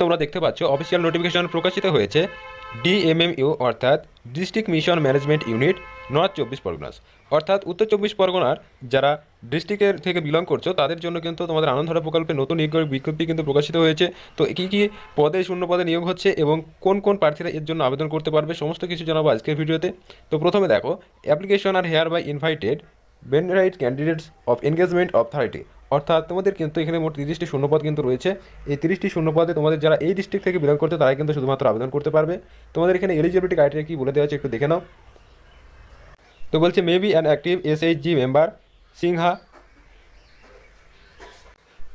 তোমরা দেখতে পাচ্ছ অফিসিয়াল নোটিফিকেশন প্রকাশিত হয়েছে ডিএমএমইউ অর্থাৎ district mission management unit north চব্বিশ পরগনাস। অর্থাৎ উত্তর চব্বিশ পরগনার যারা ডিস্ট্রিক্টের থেকে বিলং করছ, তাদের জন্য কিন্তু তোমাদের আনন্দধারা প্রকল্পে নতুন নিয়োগ বিজ্ঞপ্তি কিন্তু প্রকাশিত হয়েছে। তো কী কী পদে শূন্য পদে নিয়োগ হচ্ছে এবং কোন কোন প্রার্থীরা এর জন্য আবেদন করতে পারবে, সমস্ত কিছু জানাব আজকের ভিডিওতে। তো প্রথমে দেখো application are hereby invited বেনরাইট candidates of engagement of thirty অর্থাৎ তোমাদের কিন্তু এখানে মোট তিরিশটি শূন্যপদ কিন্তু রয়েছে। এই তিরিশটি শূন্যপদে তোমাদের যারা এই ডিস্ট্রিক্ট থেকে বিলং করতে তারাই কিন্তু শুধুমাত্র আবেদন করতে পারবে। তোমাদের এখানে এলিজিবিলিটি ক্রাইটেরিয়া কি বলে দেওয়া আছে একটু দেখে নাও। তো বলছে maybe an active S member Sinha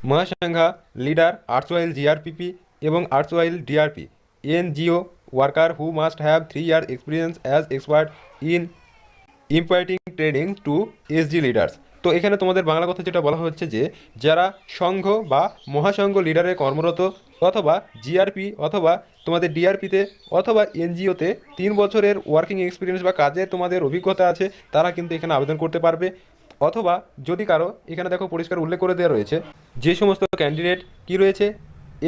মহাসংঘা লিডার আর্টসওয়াইল জিআরপিপি এবং আর্টসওয়াইল DRP NGO worker who must have three year experience as expert in imparting training to SG leaders তো এখানে তোমাদের বাংলা কথা যেটা বলা হচ্ছে যে, যারা সংঘ বা মহাসংঘ লিডারে কর্মরত অথবা জিআরপি অথবা তোমাদের ডিআরপিতে অথবা এনজিওতে তিন বছরের ওয়ার্কিং এক্সপিরিয়েন্স বা কাজে তোমাদের অভিজ্ঞতা আছে, তারা কিন্তু এখানে আবেদন করতে পারবে। অথবা যদি কারও এখানে দেখো পরিষ্কার উল্লেখ করে দেওয়া রয়েছে, যে সমস্ত ক্যান্ডিডেট কি রয়েছে?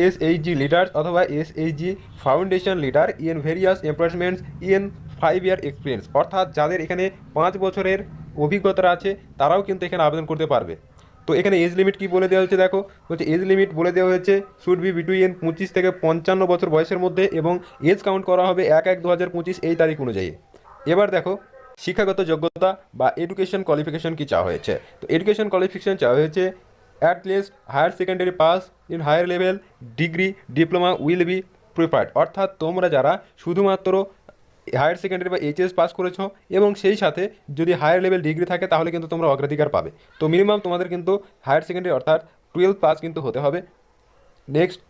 এস এইচ জি লিডার্স অথবা S H G foundation leader in various employments in five year experience অর্থাৎ যাদের এখানে পাঁচ বছরের অভিজ্ঞতা আছে, তারাও কিন্তু এখানে আবেদন করতে পারবে। তো এখানে এজ লিমিট কি বলে দেওয়া হয়েছে দেখো? বলছে এজ লিমিট বলে দেওয়া হয়েছে শুড বি বিটুইন পঁচিশ থেকে পঞ্চান্ন বছর বয়সের মধ্যে এবং এজ কাউন্ট করা হবে এক এক দু হাজার পঁচিশ এই তারিখ অনুযায়ী। এবার দেখো, শিক্ষাগত যোগ্যতা বা এডুকেশন কোয়ালিফিকেশন কি চাওয়া হয়েছে? তো এডুকেশন কোয়ালিফিকেশন চাওয়া হয়েছে at least higher secondary pass in higher level degree diploma will be preferred অর্থাৎ তোমরা যারা শুধুমাত্র হায়ার সেকেন্ডারি বা এইচএস পাস করেছ এবং সেই সাথে যদি হায়ার লেভেল ডিগ্রি থাকে, তাহলে কিন্তু তোমরা অগ্রাধিকার পাবে। তো মিনিমাম তোমাদের কিন্তু হায়ার সেকেন্ডারি অর্থাৎ টুয়েলভ পাস কিন্তু হতে হবে। নেক্সট,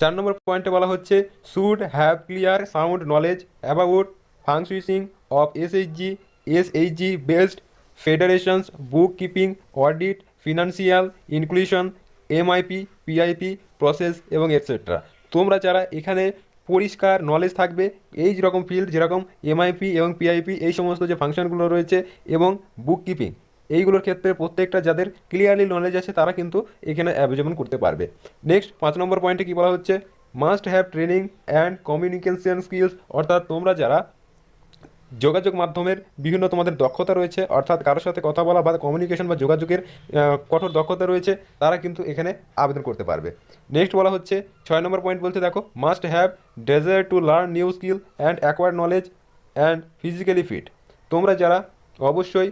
চার নম্বর পয়েন্টে বলা হচ্ছে should have clear sound knowledge about functioning of SHG SHG based federations book keeping audit financial inclusion MIP PIP process এবং এটসেট্রা তোমরা যারা এখানে পরিষ্কার নলেজ থাকবে। এই যেরকম ফিল্ড যেরকম এমআইপি এবং পিআইপি এই সমস্ত যে ফাংশনগুলো রয়েছে এবং বুক কিপিং এইগুলোর ক্ষেত্রে প্রত্যেকটা যাদের ক্লিয়ারলি নলেজ আছে, তারা কিন্তু এখানে অ্যাভেলেবল করতে পারবে। নেক্সট পাঁচ নম্বর পয়েন্টে কী বলা হচ্ছে? Must have training and communication skills অর্থাৎ তোমরা যারা যোগাযোগ মাধ্যমের বিভিন্ন তোমাদের দক্ষতা রয়েছে, অর্থাৎ কারোর সাথে কথা বলা বা কমিউনিকেশন বা যোগাযোগের কঠোর দক্ষতা রয়েছে, তারা কিন্তু এখানে আবেদন করতে পারবে। নেক্সট বলা হচ্ছে, ছয় নম্বর পয়েন্ট বলতে দেখো must have desire to learn new skill and acquired knowledge and physically fit তোমরা যারা অবশ্যই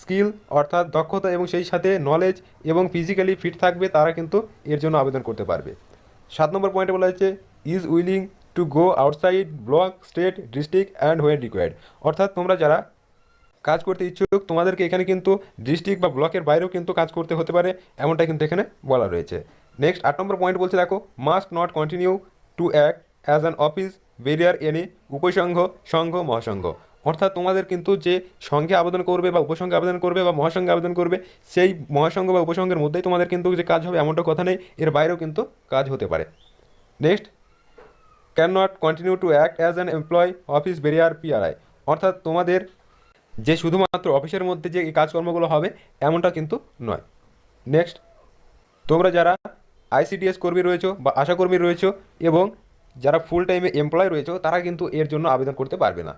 স্কিল অর্থাৎ দক্ষতা এবং সেই সাথে নলেজ এবং ফিজিক্যালি ফিট থাকবে, তারা কিন্তু এর জন্য আবেদন করতে পারবে। সাত নম্বর পয়েন্টে বলা হচ্ছে is willing to go outside block state district and when required অর্থাৎ তোমরা যারা কাজ করতে ইচ্ছুক, তোমাদেরকে এখানে কিন্তু ডিস্ট্রিক্ট বা ব্লকের বাইরেও কিন্তু কাজ করতে হতে পারে এমনটা কিন্তু এখানে বলা রয়েছে। নেক্সট আট নম্বর পয়েন্ট বলছে, দেখো must not continue to act as an office bearer any উপসংঘ, সংঘ, মহাসংঘ। অর্থাৎ তোমাদের কিন্তু যে সংঘে আবেদন করবে বা উপসংঘে আবেদন করবে বা মহাসংঘে আবেদন করবে, সেই মহাসংঘ বা উপসংঘের মধ্যেই তোমাদের কিন্তু যে কাজ হবে, এমনটা কথা নেই, এর বাইরেও কিন্তু কাজ হতে পারে। Next can not continue to act as an employ office bearer PRI অর্থাৎ তোমাদের যে শুধুমাত্র অফিসের মধ্যে যে কাজকর্মগুলো হবে, এমনটা কিন্তু নয়। নেক্সট তোমরা যারা আইসিডিএস কর্মী রয়েছো বা আশাকর্মী রয়েছো এবং যারা ফুল টাইমে এমপ্লয় রয়েছো, তারা কিন্তু এর জন্য আবেদন করতে পারবে না।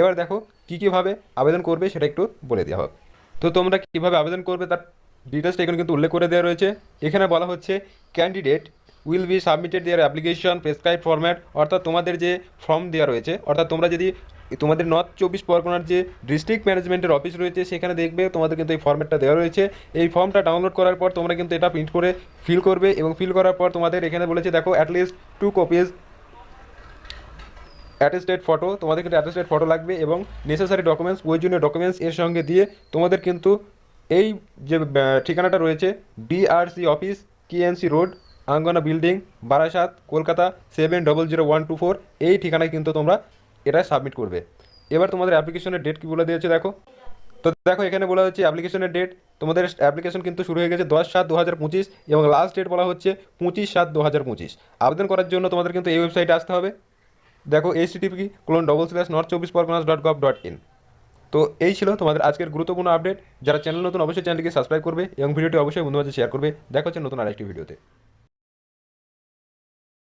এবার দেখো, কী কীভাবে আবেদন করবে সেটা একটু বলে দেওয়া হোক। তো তোমরা কীভাবে আবেদন করবে তার ডিটেলসটা এখানে কিন্তু উল্লেখ করে দেওয়া রয়েছে। এখানে বলা হচ্ছে candidate will be submitted their application prescribe format অর্থাৎ তোমাদের যে ফর্ম দেওয়া রয়েছে, অর্থাৎ তোমরা যদি তোমাদের নর্থ চব্বিশ পরগনার যে ডিস্ট্রিক্ট ম্যানেজমেন্টের অফিস রয়েছে, সেখানে দেখবে তোমাদের কিন্তু এই ফর্ম্যাটটা দেওয়া রয়েছে। এই ফর্মটা ডাউনলোড করার পর তোমরা কিন্তু এটা প্রিন্ট করে ফিল করবে এবং ফিল করার পর তোমাদের এখানে বলেছে, দেখো at least two copies attested photo তোমাদের কিন্তু অ্যাটেস্টেড ফটো লাগবে এবং নেসেসারি ডকুমেন্টস প্রয়োজনীয় ডকুমেন্টস এর সঙ্গে দিয়ে তোমাদের কিন্তু এই যে ঠিকানাটা রয়েছে DRC office KNC road Angana building, Barasat, Kolkata seven double zero one two four এই ঠিকানায় কিন্তু তোমরা এটা সাবমিট করবে। এবার তোমাদের অ্যাপ্লিকেশনের ডেট কি বলে দিয়েছে দেখো। তো দেখো এখানে বলা হচ্ছে অ্যাপ্লিকেশনের ডেট তোমাদের অ্যাপ্লিকেশন কিন্তু শুরু হয়ে গেছে দশ সাত দু হাজার পঁচিশ এবং লাস্ট ডেট বলা হচ্ছে পঁচিশ সাত দু হাজার পঁচিশ। আবেদন করার জন্য তোমাদের কিন্তু এই ওয়েবসাইটে আসতে হবে। দেখো H TP colon double slash north চব্বিশ Parganas dot gov dot in তো এই ছিল তোমাদের আজকের গুরুত্বপূর্ণ আপডেট যারা চ্যানেল নতুন, অবশ্যই চ্যানেলটিকে সাবস্ক্রাইব করবে এবং ভিডিওটি অবশ্যই বন্ধুদের শেয়ার করবে। দেখা হচ্ছে নতুন আরেকটি ভিডিওতে